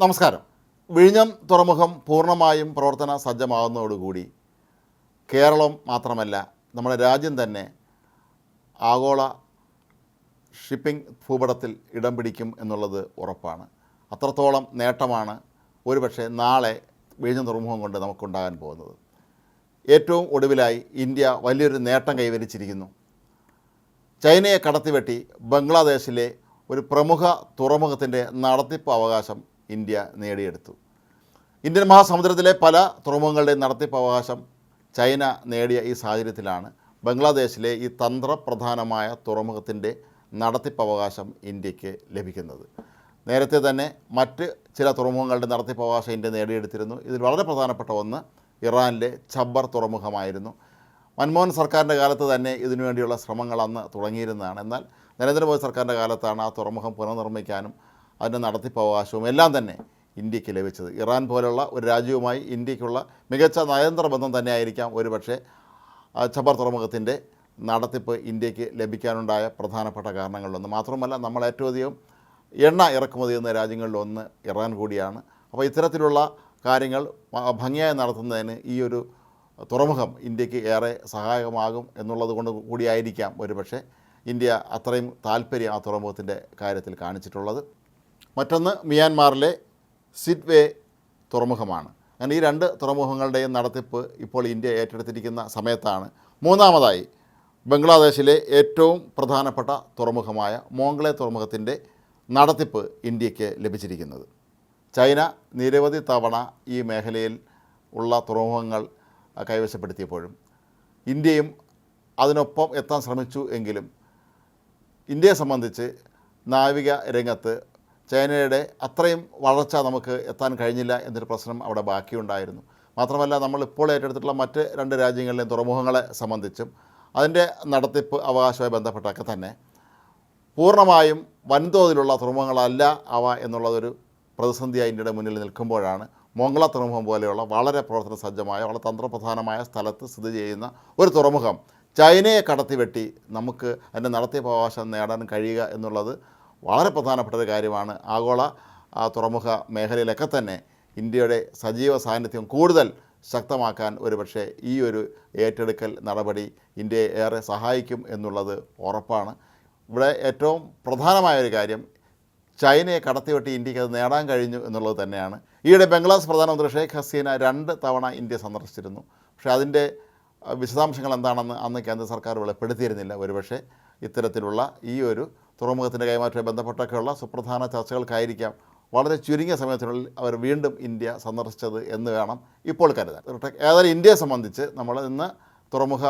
നമസ്കാരം. വിഴിഞ്ഞം തുറമുഖം പൂർണമായും പ്രവർത്തന സജ്ജമാകുന്നതോടുകൂടി കേരളം മാത്രമല്ല നമ്മുടെ രാജ്യം തന്നെ ആഗോള ഷിപ്പിംഗ് ഭൂപടത്തിൽ ഇടം പിടിക്കും എന്നുള്ളത് ഉറപ്പാണ്. അത്രത്തോളം നേട്ടമാണ് ഒരുപക്ഷെ നാളെ വിഴിഞ്ഞം തുറമുഖം കൊണ്ട് നമുക്കുണ്ടാകാൻ പോകുന്നത്. ഏറ്റവും ഒടുവിലായി ഇന്ത്യ വലിയൊരു നേട്ടം കൈവരിച്ചിരിക്കുന്നു. ചൈനയെ കടത്തിവെട്ടി ബംഗ്ലാദേശിലെ ഒരു പ്രമുഖ തുറമുഖത്തിന്റെ നടത്തിപ്പ് അവകാശം ഇന്ത്യ നേടിയെടുത്തു. ഇന്ത്യൻ മഹാസമുദ്രത്തിലെ പല തുറമുഖങ്ങളുടെയും നടത്തിപ്പ് അവകാശം ചൈന നേടിയ ഈ സാഹചര്യത്തിലാണ് ബംഗ്ലാദേശിലെ ഈ തന്ത്രപ്രധാനമായ തുറമുഖത്തിന്റെ നടത്തിപ്പ് അവകാശം ഇന്ത്യയ്ക്ക് ലഭിക്കുന്നത്. നേരത്തെ തന്നെ മറ്റ് ചില തുറമുഖങ്ങളുടെ നടത്തിപ്പ് അവകാശം ഇന്ത്യ നേടിയെടുത്തിരുന്നു. ഇതിൽ വളരെ പ്രധാനപ്പെട്ട ഒന്ന് ഇറാനിലെ ഛബ്ബർ തുറമുഖമായിരുന്നു. മൻമോഹൻ സർക്കാരിന്റെ കാലത്ത് തന്നെ ഇതിനുവേണ്ടിയുള്ള ശ്രമങ്ങൾ അന്ന് തുടങ്ങിയിരുന്നതാണ്. എന്നാൽ നരേന്ദ്രമോദി സർക്കാരിന്റെ കാലത്താണ് ആ തുറമുഖം പുനർനിർമ്മിക്കാനും അതിന്റെ നടത്തിപ്പ് അവകാശവും എല്ലാം തന്നെ ഇന്ത്യയ്ക്ക് ലഭിച്ചത്. ഇറാൻ പോലുള്ള ഒരു രാജ്യവുമായി ഇന്ത്യക്കുള്ള മികച്ച നയതന്ത്ര ബന്ധം തന്നെയായിരിക്കാം ഒരുപക്ഷെ ചബർ തുറമുഖത്തിന്റെ നടത്തിപ്പ് ഇന്ത്യയ്ക്ക് ലഭിക്കാനുണ്ടായ പ്രധാനപ്പെട്ട കാരണങ്ങളിലൊന്ന്. മാത്രമല്ല നമ്മൾ ഏറ്റവും അധികം എണ്ണ ഇറക്കുമതി ചെയ്യുന്ന രാജ്യങ്ങളിലൊന്ന് ഇറാൻ കൂടിയാണ്. അപ്പോൾ ഇത്തരത്തിലുള്ള കാര്യങ്ങൾ ഭംഗിയായി നടത്തുന്നതിന് ഈ ഒരു തുറമുഖം ഇന്ത്യയ്ക്ക് ഏറെ സഹായകമാകും എന്നുള്ളത് കൊണ്ട് കൂടിയായിരിക്കാം ഒരുപക്ഷെ ഇന്ത്യ അത്രയും താല്പര്യം ആ തുറമുഖത്തിന്റെ കാര്യത്തിൽ കാണിച്ചിട്ടുള്ളത്. മറ്റൊന്ന് മിയാൻമാറിലെ സിറ്റ്വേ തുറമുഖമാണ്. അങ്ങനെ ഈ രണ്ട് തുറമുഖങ്ങളുടെയും നടത്തിപ്പ് ഇപ്പോൾ ഇന്ത്യ ഏറ്റെടുത്തിരിക്കുന്ന സമയത്താണ്. മൂന്നാമതായി ബംഗ്ലാദേശിലെ ഏറ്റവും പ്രധാനപ്പെട്ട തുറമുഖമായ മോംഗ്ലെ തുറമുഖത്തിന്റെ നടത്തിപ്പ് ഇന്ത്യയ്ക്ക് ലഭിച്ചിരിക്കുന്നത്. ചൈന നിരവധി തവണ ഈ മേഖലയിൽ ഉള്ള തുറമുഖങ്ങൾ കൈവശപ്പെടുത്തിയപ്പോഴും ഇന്ത്യയും അതിനൊപ്പം എത്താൻ ശ്രമിച്ചു എങ്കിലും ഇന്ത്യയെ സംബന്ധിച്ച് നാവിക രംഗത്ത് ചൈനയുടെ അത്രയും വളർച്ച നമുക്ക് എത്താൻ കഴിഞ്ഞില്ല എന്നൊരു പ്രശ്നം അവിടെ ബാക്കിയുണ്ടായിരുന്നു. മാത്രമല്ല നമ്മൾ ഇപ്പോൾ ഏറ്റെടുത്തിട്ടുള്ള മറ്റ് രണ്ട് രാജ്യങ്ങളിലെയും തുറമുഖങ്ങളെ സംബന്ധിച്ചും അതിന്റെ നടത്തിപ്പ് അവകാശവുമായി ബന്ധപ്പെട്ടൊക്കെ തന്നെ പൂർണമായും വൻതോതിലുള്ള തുറമുഖങ്ങളല്ല അവ എന്നുള്ളതൊരു പ്രതിസന്ധിയായി ഇന്ത്യയുടെ മുന്നിൽ നിൽക്കുമ്പോഴാണ് മംഗള തുറമുഖം പോലെയുള്ള വളരെ പ്രവർത്തന സജ്ജമായ വളരെ തന്ത്രപ്രധാനമായ സ്ഥലത്ത് സ്ഥിതി ചെയ്യുന്ന ഒരു തുറമുഖം ചൈനയെ കടത്തിവെട്ടി നമുക്ക് അതിന്റെ നടത്തിയ അവകാശം നേടാൻ കഴിയുക എന്നുള്ളത് വളരെ പ്രധാനപ്പെട്ട ഒരു കാര്യമാണ്. ആഗോള തുറമുഖ മേഖലയിലൊക്കെ തന്നെ ഇന്ത്യയുടെ സജീവ സാന്നിധ്യം കൂടുതൽ ശക്തമാക്കാൻ ഒരുപക്ഷെ ഈ ഒരു ഏറ്റെടുക്കൽ നടപടി ഇന്ത്യയെ ഏറെ സഹായിക്കും എന്നുള്ളത് ഉറപ്പാണ്. ഇവിടെ ഏറ്റവും പ്രധാനമായൊരു കാര്യം ചൈനയെ കടത്തിവെട്ടി ഇന്ത്യയ്ക്ക് അത് നേടാൻ കഴിഞ്ഞു എന്നുള്ളത് തന്നെയാണ്. ഈയിടെ ബംഗ്ലാദേശ് പ്രധാനമന്ത്രി ഷെയ്ഖ് ഹസീന രണ്ട് തവണ ഇന്ത്യ സന്ദർശിച്ചിരുന്നു. പക്ഷേ അതിന്റെ വിശദാംശങ്ങൾ എന്താണെന്ന് അന്ന് കേന്ദ്ര സർക്കാർ വെളിപ്പെടുത്തിയിരുന്നില്ല. ഒരുപക്ഷെ ഇത്തരത്തിലുള്ള ഈ ഒരു തുറമുഖത്തിന്റെ കൈമാറ്റവുമായി ബന്ധപ്പെട്ടൊക്കെയുള്ള സുപ്രധാന ചർച്ചകൾക്കായിരിക്കാം വളരെ ചുരുങ്ങിയ സമയത്തിനുള്ളിൽ അവർ വീണ്ടും ഇന്ത്യ സന്ദർശിച്ചത് എന്ന് വേണം ഇപ്പോൾ കരുതാൻ. ഏതായാലും ഇന്ത്യയെ സംബന്ധിച്ച് നമ്മൾ ഇന്ന് തുറമുഖ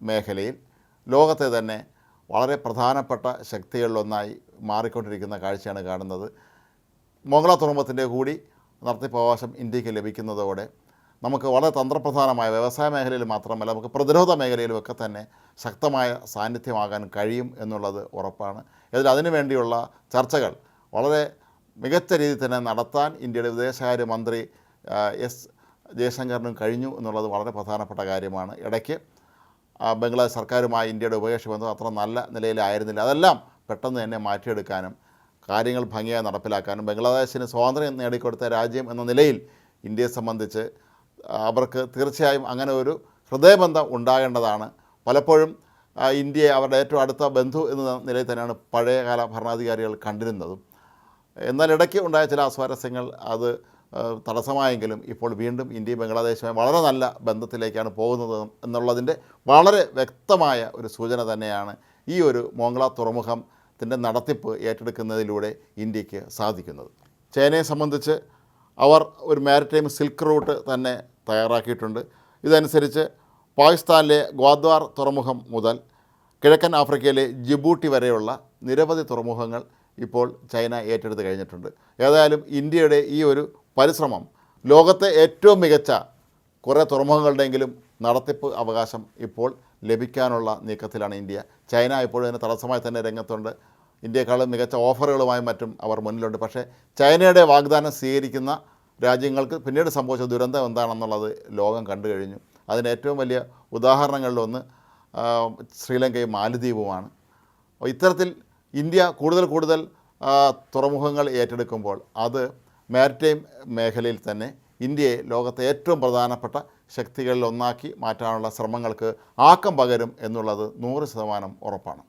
മേഖലയിൽ ലോകത്തെ തന്നെ വളരെ പ്രധാനപ്പെട്ട ശക്തികളിലൊന്നായി മാറിക്കൊണ്ടിരിക്കുന്ന കാഴ്ചയാണ് കാണുന്നത്. മോംഗ്ല തുറമുഖത്തിന്റെ കൂടി നടത്തിപ്പവകാശം ഇന്ത്യയ്ക്ക് ലഭിക്കുന്നതോടെ നമുക്ക് വളരെ തന്ത്രപ്രധാനമായ വ്യവസായ മേഖലയിൽ മാത്രമല്ല നമുക്ക് പ്രതിരോധ മേഖലയിലുമൊക്കെ തന്നെ ശക്തമായ സാന്നിധ്യമാകാൻ കഴിയും എന്നുള്ളത് ഉറപ്പാണ്. ഇതിൽ അതിനു വേണ്ടിയുള്ള ചർച്ചകൾ വളരെ മികച്ച രീതിയിൽ തന്നെ നടത്താൻ ഇന്ത്യയുടെ വിദേശകാര്യ മന്ത്രി എസ് ജയശങ്കറിനും കഴിഞ്ഞു എന്നുള്ളത് വളരെ പ്രധാനപ്പെട്ട കാര്യമാണ്. ഇടയ്ക്ക് ബംഗ്ലാദേശ് സർക്കാരുമായി ഇന്ത്യയുടെ ഉഭയകക്ഷി ബന്ധം അത്ര നല്ല നിലയിലായിരുന്നില്ല. അതെല്ലാം പെട്ടെന്ന് തന്നെ മാറ്റിയെടുക്കാനും കാര്യങ്ങൾ ഭംഗിയായി നടപ്പിലാക്കാനും ബംഗ്ലാദേശിന് സ്വാതന്ത്ര്യം നേടിക്കൊടുത്ത രാജ്യം എന്ന നിലയിൽ ഇന്ത്യയെ സംബന്ധിച്ച് അവർക്ക് തീർച്ചയായും അങ്ങനെ ഒരു ഹൃദയബന്ധം ഉണ്ടാകേണ്ടതാണ്. പലപ്പോഴും ഇന്ത്യയെ അവരുടെ ഏറ്റവും അടുത്ത ബന്ധു എന്ന നിലയിൽ തന്നെയാണ് പഴയകാല ഭരണാധികാരികൾ കണ്ടിരുന്നതും. എന്നാൽ ഇടയ്ക്ക് ഉണ്ടായ ചില അസ്വാരസ്യങ്ങൾ അത് തടസ്സമായെങ്കിലും ഇപ്പോൾ വീണ്ടും ഇന്ത്യയും ബംഗ്ലാദേശുമായി വളരെ നല്ല ബന്ധത്തിലേക്കാണ് പോകുന്നത് എന്നുള്ളതിന്റെ വളരെ വ്യക്തമായ ഒരു സൂചന തന്നെയാണ് ഈ ഒരു മോംഗ്ല തുറമുഖത്തിന്റെ നടത്തിപ്പ് ഏറ്റെടുക്കുന്നതിലൂടെ ഇന്ത്യയ്ക്ക് സാധിക്കുന്നത്. ചൈനയെ സംബന്ധിച്ച് അവർ ഒരു മാരിടൈം സിൽക്ക് റൂട്ട് തന്നെ തയ്യാറാക്കിയിട്ടുണ്ട്. ഇതനുസരിച്ച് പാകിസ്ഥാനിലെ ഗ്വാദ്വാർ തുറമുഖം മുതൽ കിഴക്കൻ ആഫ്രിക്കയിലെ ജിബൂട്ടി വരെയുള്ള നിരവധി തുറമുഖങ്ങൾ ഇപ്പോൾ ചൈന ഏറ്റെടുത്ത് കഴിഞ്ഞിട്ടുണ്ട്. ഏതായാലും ഇന്ത്യയുടെ ഈ ഒരു പരിശ്രമം ലോകത്തെ ഏറ്റവും മികച്ച കുറേ തുറമുഖങ്ങളുടെയെങ്കിലും നടത്തിപ്പ് അവകാശം ഇപ്പോൾ ലഭിക്കാനുള്ള നീക്കത്തിലാണ് ഇന്ത്യ. ചൈന ഇപ്പോഴും ഇതിന് തടസ്സമായി തന്നെ രംഗത്തുണ്ട്. ഇന്ത്യയെക്കാളും മികച്ച ഓഫറുകളുമായും മറ്റും അവർ മുന്നിലുണ്ട്. പക്ഷേ ചൈനയുടെ വാഗ്ദാനം സ്വീകരിക്കുന്ന രാജ്യങ്ങൾക്ക് പിന്നീട് സംഭവിച്ച ദുരന്തം എന്താണെന്നുള്ളത് ലോകം കണ്ടു കഴിഞ്ഞു. അതിന് ഏറ്റവും വലിയ ഉദാഹരണങ്ങളിലൊന്ന് ശ്രീലങ്കയും മാലദ്വീപുമാണ്. ഇത്തരത്തിൽ ഇന്ത്യ കൂടുതൽ കൂടുതൽ തുറമുഖങ്ങൾ ഏറ്റെടുക്കുമ്പോൾ അത് മാരിടൈം മേഖലയിൽ തന്നെ ഇന്ത്യയെ ലോകത്തെ ഏറ്റവും പ്രധാനപ്പെട്ട ശക്തികളിൽ ഒന്നാക്കി മാറ്റാനുള്ള ശ്രമങ്ങൾക്ക് ആക്കം പകരും എന്നുള്ളത് നൂറ് ശതമാനം ഉറപ്പാണ്.